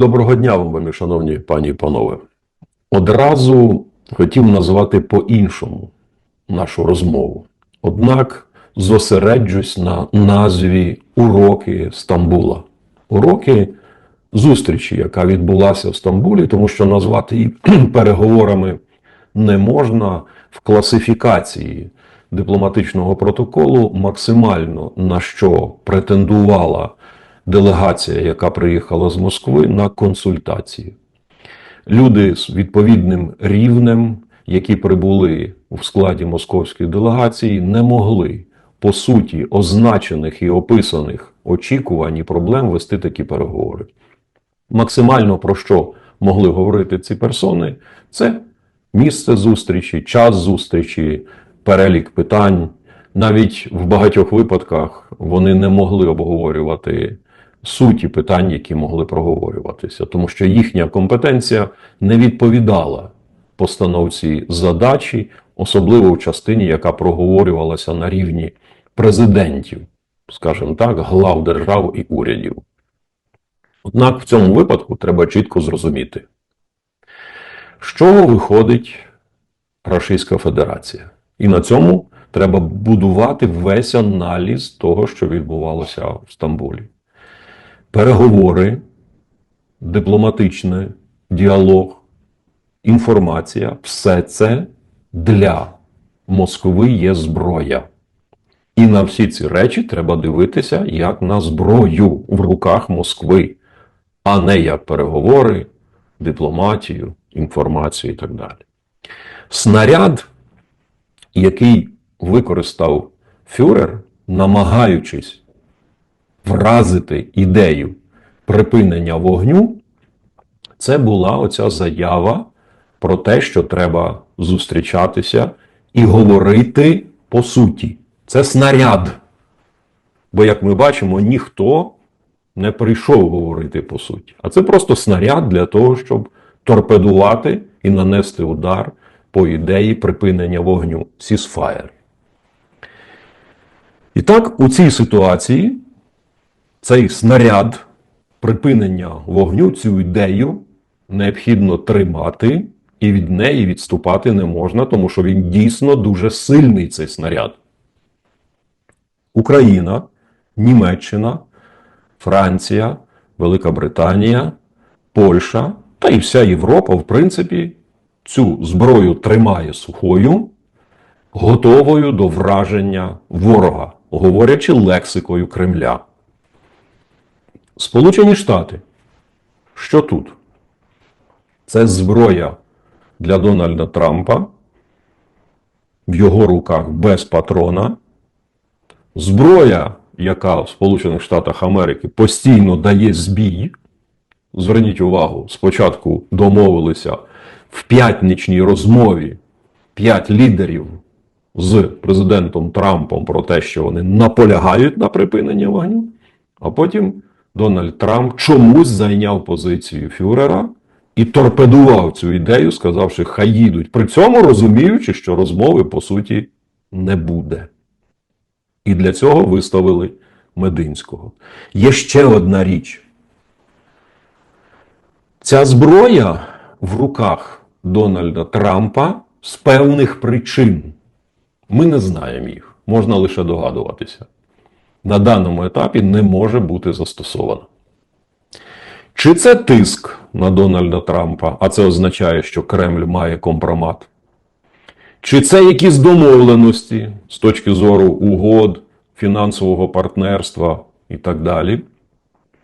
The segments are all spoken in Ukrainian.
Доброго дня вам, вельми шановні пані і панове. Одразу хотів назвати по-іншому нашу розмову. Однак зосереджусь на назві Уроки Стамбула. Уроки зустрічі, яка відбулася в Стамбулі, тому що назвати її переговорами не можна в класифікації дипломатичного протоколу максимально на що претендувала делегація, яка приїхала з Москви на консультації. Люди з відповідним рівнем, які прибули в складі московської делегації, не могли по суті означених і описаних очікувань і проблем вести такі переговори. Максимально про що могли говорити ці персони, це місце зустрічі, час зустрічі, перелік питань. Навіть в багатьох випадках вони не могли обговорювати суті питань, які могли проговорюватися, тому що їхня компетенція не відповідала постановці задачі, особливо в частині, яка проговорювалася на рівні президентів, скажімо так, глав держав і урядів. Однак в цьому випадку треба чітко зрозуміти, з чого виходить Російська Федерація. І на цьому треба будувати весь аналіз того, що відбувалося в Стамбулі. Переговори, дипломатичний діалог, інформація все це для Москви є зброя. І на всі ці речі треба дивитися як на зброю в руках Москви, а не як переговори, дипломатію, інформацію і так далі. Снаряд, який використав Фюрер, намагаючись вразити ідею припинення вогню, це була оця заява про те, що треба зустрічатися і говорити по суті. Це снаряд. Бо, як ми бачимо, ніхто не прийшов говорити по суті. А це просто снаряд для того, щоб торпедувати і нанести удар по ідеї припинення вогню Ceasefire. І так, у цій ситуації цей снаряд припинення вогню, цю ідею необхідно тримати, і від неї відступати не можна, тому що він дійсно дуже сильний цей снаряд. Україна, Німеччина, Франція, Велика Британія, Польща та і вся Європа, в принципі, цю зброю тримає сухою, готовою до враження ворога, говорячи лексикою Кремля. Сполучені Штати. Що тут? Це зброя для Дональда Трампа в його руках без патрона. Зброя, яка в Сполучених Штатах Америки постійно дає збій. Зверніть увагу, спочатку домовилися в п'ятничній розмові п'ять лідерів з президентом Трампом про те, що вони наполягають на припиненні вогню, а потім Дональд Трамп чомусь зайняв позицію Фюрера і торпедував цю ідею, сказавши, хай їдуть. При цьому розуміючи, що розмови по суті не буде. І для цього виставили Мединського. Є ще одна річ. Ця зброя в руках Дональда Трампа з певних причин. Ми не знаємо їх, можна лише догадуватися. На даному етапі не може бути застосована. Чи це тиск на Дональда Трампа, а це означає, що Кремль має компромат? Чи це якісь домовленості з точки зору угод, фінансового партнерства і так далі?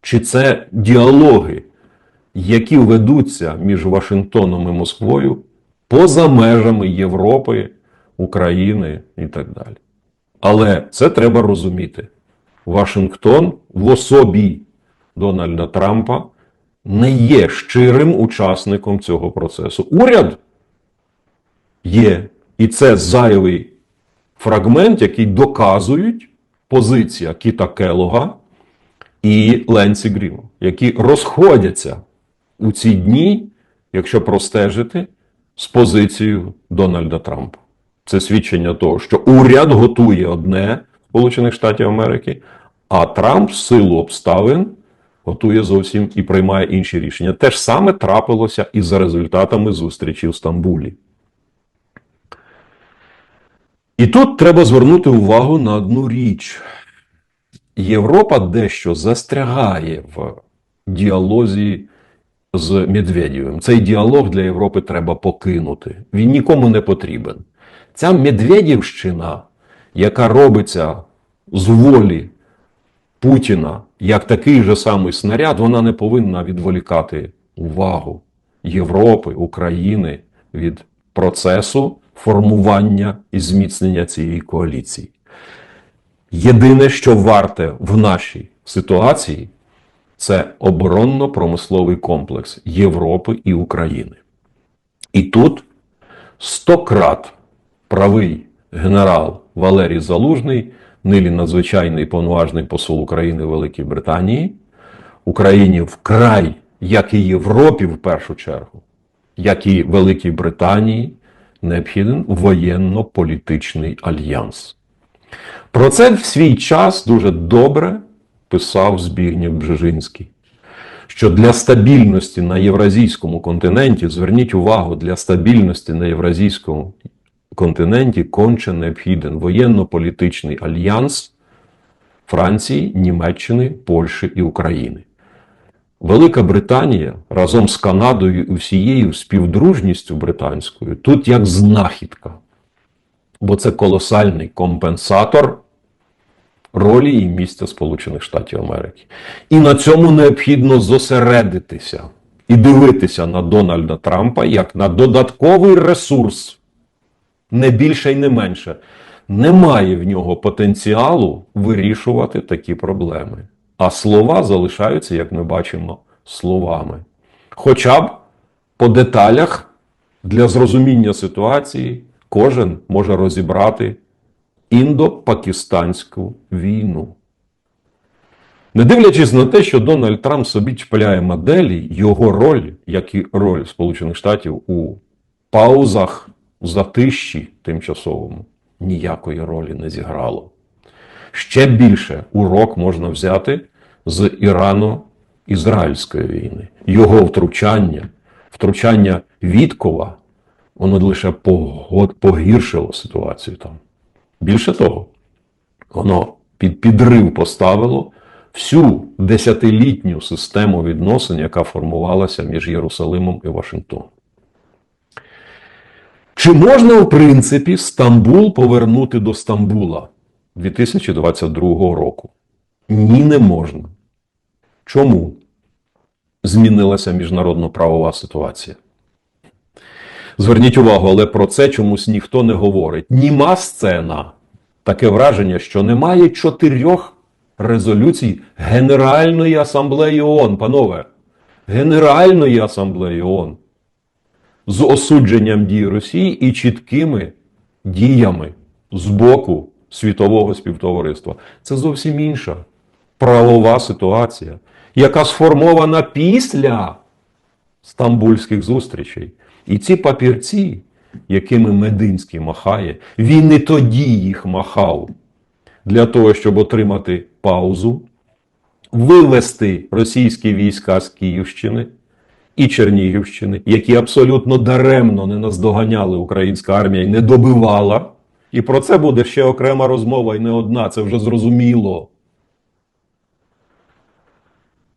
Чи це діалоги, які ведуться між Вашингтоном і Москвою поза межами Європи, України і так далі? Але це треба розуміти. Вашингтон в особі Дональда Трампа не є щирим учасником цього процесу. Уряд є. І це зайвий фрагмент, який доказують позиція Кіта Келога і Ленсі Гріма, які розходяться у ці дні, якщо простежити, з позицією Дональда Трампа. Це свідчення того, що уряд готує одне Сполучених Штатів Америки, а Трамп в силу обставин готує зовсім і приймає інші рішення. Те ж саме трапилося і за результатами зустрічі в Стамбулі. І тут треба звернути увагу на одну річ. Європа дещо застрягає в діалозі з Медведєвим. Цей діалог для Європи треба покинути. Він нікому не потрібен. Ця Медведєвщина, яка робиться з волі Путіна як такий же самий снаряд, вона не повинна відволікати увагу Європи, України від процесу формування і зміцнення цієї коаліції. Єдине, що варте в нашій ситуації, це оборонно-промисловий комплекс Європи і України. І тут стократ правий генерал Валерій Залужний, нині надзвичайний повноважний посол України в Великій Британії, Україні вкрай, як і Європі в першу чергу, як і Великій Британії, необхіден воєнно-політичний альянс. Про це в свій час дуже добре писав Збігнєв Бжежинський. Що для стабільності на євразійському континенті, зверніть увагу, для стабільності на євразійському континенті конче необхіден воєнно-політичний альянс Франції, Німеччини, Польщі і України. Велика Британія разом з Канадою і всією співдружністю британською тут як знахідка, бо це колосальний компенсатор ролі і місця Сполучених Штатів Америки. І на цьому необхідно зосередитися і дивитися на Дональда Трампа як на додатковий ресурс, не більше і не менше. Немає в нього потенціалу вирішувати такі проблеми. А слова залишаються, як ми бачимо, словами. Хоча б по деталях для зрозуміння ситуації кожен може розібрати індо-пакистанську війну. Не дивлячись на те, що Дональд Трамп собі чіпляє моделі, його роль, як і роль Сполучених Штатів у паузах затищі тимчасовому, ніякої ролі не зіграло. Ще більше урок можна взяти з Ірано-Ізраїльської війни. Його втручання, втручання Віткова, воно лише погіршило ситуацію там. Більше того, воно під підрив поставило всю десятилітню систему відносин, яка формувалася між Єрусалимом і Вашингтоном. Чи можна, в принципі, Стамбул повернути до Стамбула 2022 року? Ні, не можна. Чому змінилася міжнародно-правова ситуація? Зверніть увагу, але про це чомусь ніхто не говорить. Німа сцена. Таке враження, що немає чотирьох резолюцій Генеральної асамблеї ООН, панове. Генеральної асамблеї ООН з осудженням дій Росії і чіткими діями з боку світового співтовариства. Це зовсім інша правова ситуація, яка сформована після стамбульських зустрічей. І ці папірці, якими Мединський махає, він і тоді їх махав для того, щоб отримати паузу, вивести російські війська з Київщини і Чернігівщини, які абсолютно даремно не наздоганяли українська армія і не добивала. І про це буде ще окрема розмова, і не одна, це вже зрозуміло.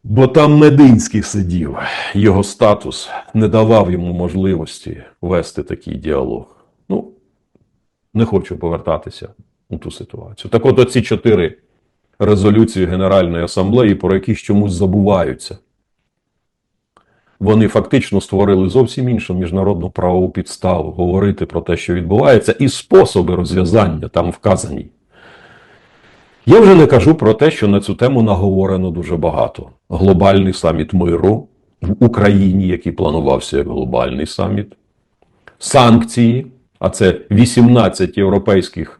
Бо там Мединський сидів, його статус не давав йому можливості вести такий діалог. Ну, не хочу повертатися у ту ситуацію. Так от оці чотири резолюції Генеральної асамблеї, про які чомусь забуваються. Вони фактично створили зовсім іншу міжнародну правову підставу говорити про те, що відбувається, і способи розв'язання там вказані. Я вже не кажу про те, що на цю тему наговорено дуже багато. Глобальний саміт миру в Україні, який планувався як глобальний саміт, санкції, а це 18 європейських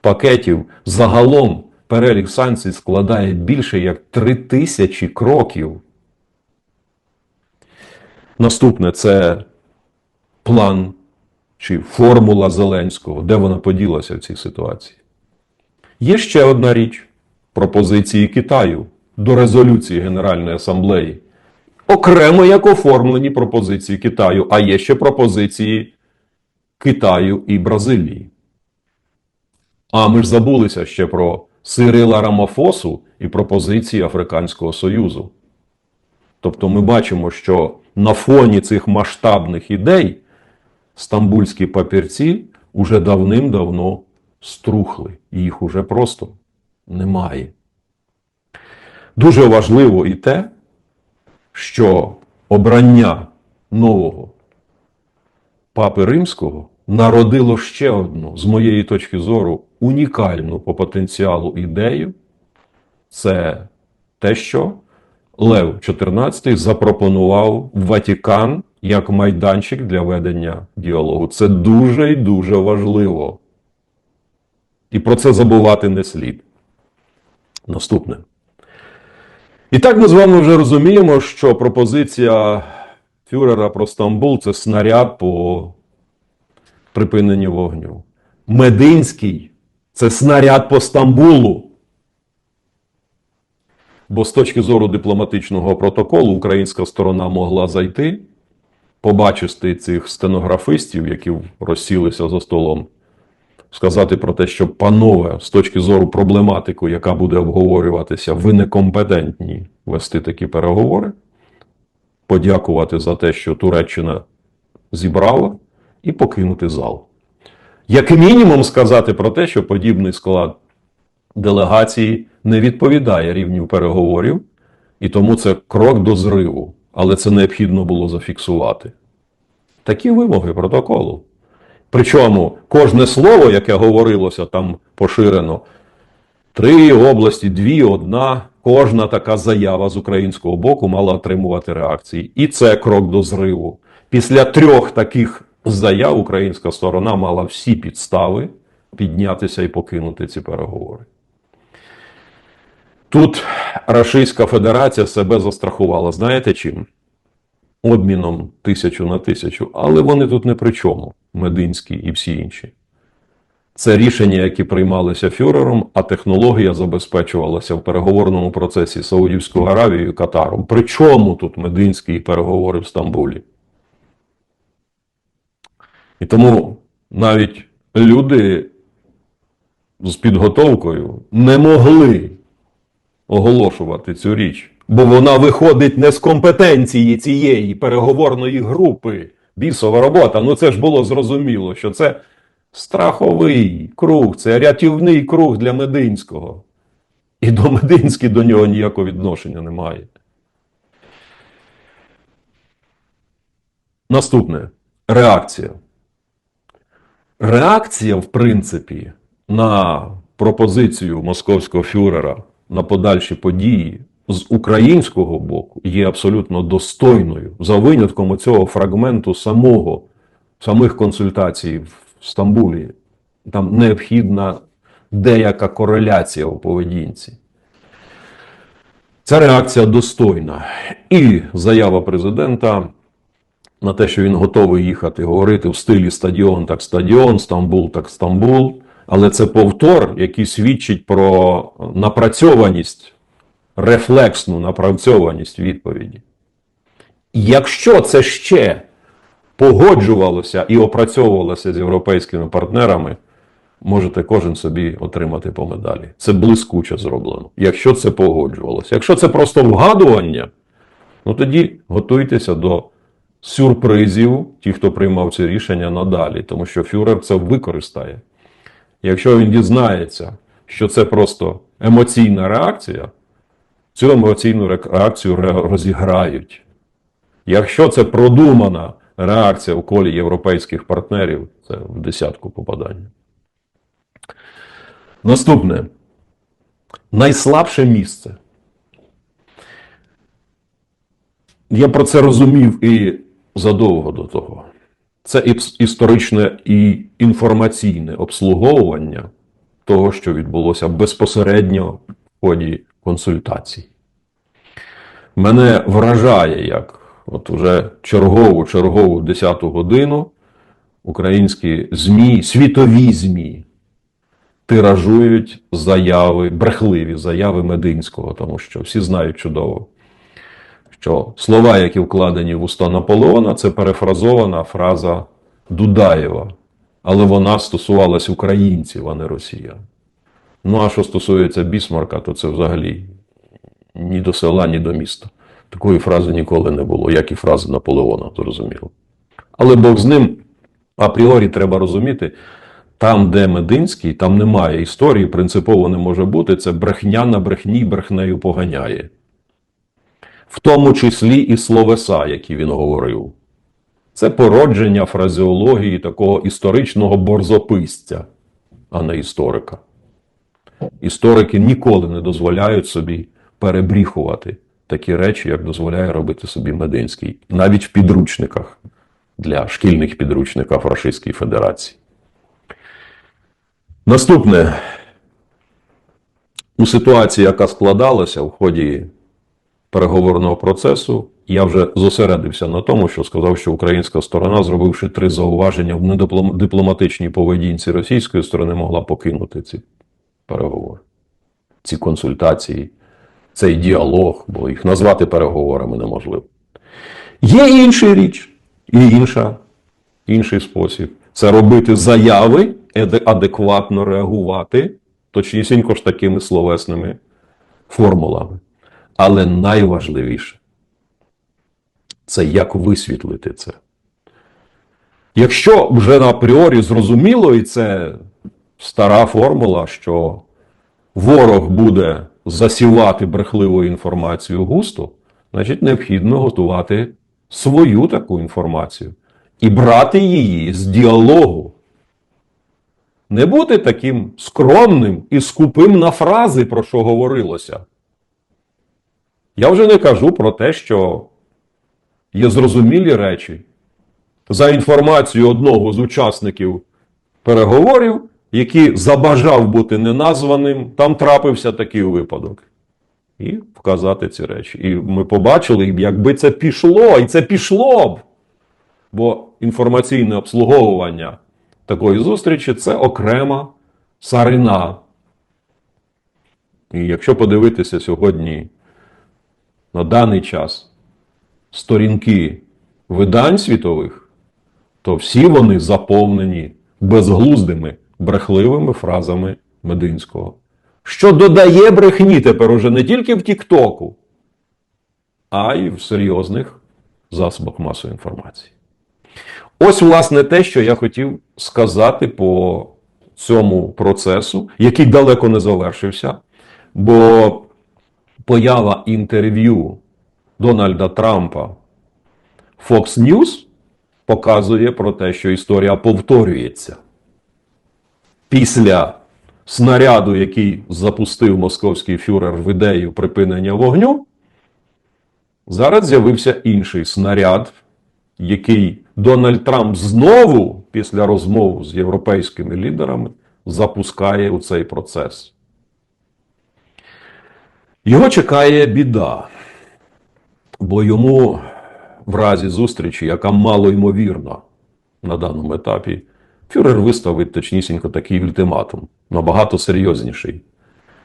пакетів. Загалом перелік санкцій складає більше як 3 тисячі кроків. Наступне це план чи формула Зеленського, де вона поділася в цій ситуації. Є ще одна річ пропозиції Китаю до резолюції Генеральної асамблеї. Окремо як оформлені пропозиції Китаю, а є ще пропозиції Китаю і Бразилії. А ми ж забулися ще про Сирила Рамафосу і пропозиції Африканського Союзу. Тобто ми бачимо, що на фоні цих масштабних ідей стамбульські папірці уже давним-давно струхли. І їх уже просто немає. Дуже важливо і те, що обрання нового папи римського народило ще одну, з моєї точки зору, унікальну по потенціалу ідею. Це те, що Лев XIV запропонував Ватікан як майданчик для ведення діалогу. Це дуже і дуже важливо. І про це забувати не слід. Наступне. І так ми з вами вже розуміємо, що пропозиція Фюрера про Стамбул це снаряд по припиненню вогню. Мединський це снаряд по Стамбулу. Бо з точки зору дипломатичного протоколу українська сторона могла зайти, побачити цих стенографистів, які розсілися за столом, сказати про те, що панове, з точки зору проблематику, яка буде обговорюватися, ви некомпетентні вести такі переговори, подякувати за те, що Туреччина зібрала, і покинути зал. Як мінімум сказати про те, що подібний склад делегації не відповідає рівню переговорів, і тому це крок до зриву, але це необхідно було зафіксувати. Такі вимоги протоколу. Причому кожне слово, яке говорилося там поширено, три області, дві, одна, кожна така заява з українського боку мала отримувати реакції. І це крок до зриву. Після трьох таких заяв українська сторона мала всі підстави піднятися і покинути ці переговори. Тут Рашистська Федерація себе застрахувала. Знаєте чим? Обміном тисячу на тисячу, але вони тут не при чому, Мединський і всі інші. Це рішення, які приймалися фюрером, а технологія забезпечувалася в переговорному процесі Саудівською Аравією і Катаром. При чому тут Мединський переговори в Стамбулі? І тому навіть люди з підготовкою не могли оголошувати цю річ, бо вона виходить не з компетенції цієї переговорної групи. Бісова робота. Ну це ж було зрозуміло, що це страховий круг, це рятівний круг для Мединського. І до Мединський до нього ніякого відношення немає. Наступне реакція. Реакція, в принципі, на пропозицію московського фюрера на подальші події з українського боку є абсолютно достойною за винятком цього фрагменту самого, самих консультацій в Стамбулі. Там необхідна деяка кореляція у поведінці. Ця реакція достойна. І заява президента на те, що він готовий їхати говорити в стилі стадіон так стадіон, Стамбул так Стамбул. Але це повтор, який свідчить про напрацьованість, рефлексну напрацьованість відповіді. Якщо це ще погоджувалося і опрацьовувалося з європейськими партнерами, можете кожен собі отримати по медалі. Це блискуче зроблено. Якщо це погоджувалося. Якщо це просто вгадування, ну тоді готуйтеся до сюрпризів, ті, хто приймав це рішення надалі, тому що фюрер це використає. Якщо він дізнається, що це просто емоційна реакція, цю емоційну реакцію розіграють. Якщо це продумана реакція у колі європейських партнерів, це в десятку попадання. Наступне найслабше місце. Я про це розумів і задовго до того. Це історичне і інформаційне обслуговування того, що відбулося безпосередньо в ході консультацій. Мене вражає, як от уже чергову чергову 10-ту годину українські ЗМІ, світові ЗМІ тиражують заяви, брехливі заяви Мединського, тому що всі знають чудово, що слова, які вкладені в уста Наполеона, це перефразована фраза Дудаєва, але вона стосувалась українців, а не росіян. Ну, а що стосується Бісмарка, то це взагалі ні до села, ні до міста. Такої фрази ніколи не було, як і фрази Наполеона, зрозуміло. Але Бог з ним, апріорі треба розуміти, там, де Мединський, там немає історії, принципово не може бути. Це брехня на брехні брехнею поганяє. В тому числі і словеса, які він говорив. Це породження фразеології такого історичного борзописця, а не історика. Історики ніколи не дозволяють собі перебріхувати такі речі, як дозволяє робити собі Мединський, навіть в підручниках для шкільних підручників Російської Федерації. Наступне у ситуації, яка складалася в ході переговорного процесу, я вже зосередився на тому, що сказав, що українська сторона, зробивши три зауваження в недипломатичній поведінці російської сторони, могла покинути ці переговори, ці консультації, цей діалог, бо їх назвати переговорами неможливо. Є інший річ, і інша, інший спосіб це робити заяви, адекватно реагувати, точнісінько ж такими словесними формулами. Але найважливіше це як висвітлити це. Якщо вже апріорі зрозуміло, і це стара формула, що ворог буде засівати брехливою інформацією густо, значить необхідно готувати свою таку інформацію і брати її з діалогу. Не бути таким скромним і скупим на фрази, про що говорилося. Я вже не кажу про те, що є зрозумілі речі. За інформацією одного з учасників переговорів, який забажав бути неназваним, там трапився такий випадок. І вказати ці речі. І ми побачили, якби це пішло, і це пішло б. Бо інформаційне обслуговування такої зустрічі це окрема царина. І якщо подивитися сьогодні на даний час сторінки видань світових, то всі вони заповнені безглуздими брехливими фразами Мединського. Що додає брехні тепер уже не тільки в Тіктоку, а й в серйозних засобах масової інформації. Ось, власне, те, що я хотів сказати по цьому процесу, який далеко не завершився, бо поява інтерв'ю Дональда Трампа Fox News показує про те, що історія повторюється. Після снаряду, який запустив московський фюрер в ідею припинення вогню, зараз з'явився інший снаряд, який Дональд Трамп знову після розмов з європейськими лідерами запускає у цей процес. Його чекає біда, бо йому в разі зустрічі, яка мало ймовірна на даному етапі, фюрер виставить точнісінько такий ультиматум, набагато серйозніший.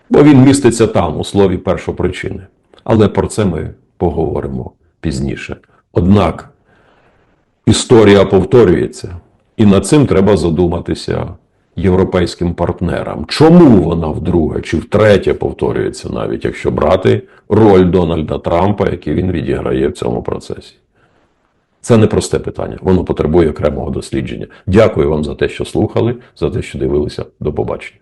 Бо він міститься там, у слові першопричини. Але про це ми поговоримо пізніше. Однак історія повторюється, і над цим треба задуматися європейським партнерам. Чому вона вдруге чи втретє повторюється, навіть якщо брати роль Дональда Трампа, який він відіграє в цьому процесі? Це непросте питання, воно потребує окремого дослідження. Дякую вам за те, що слухали, за те, що дивилися. До побачення.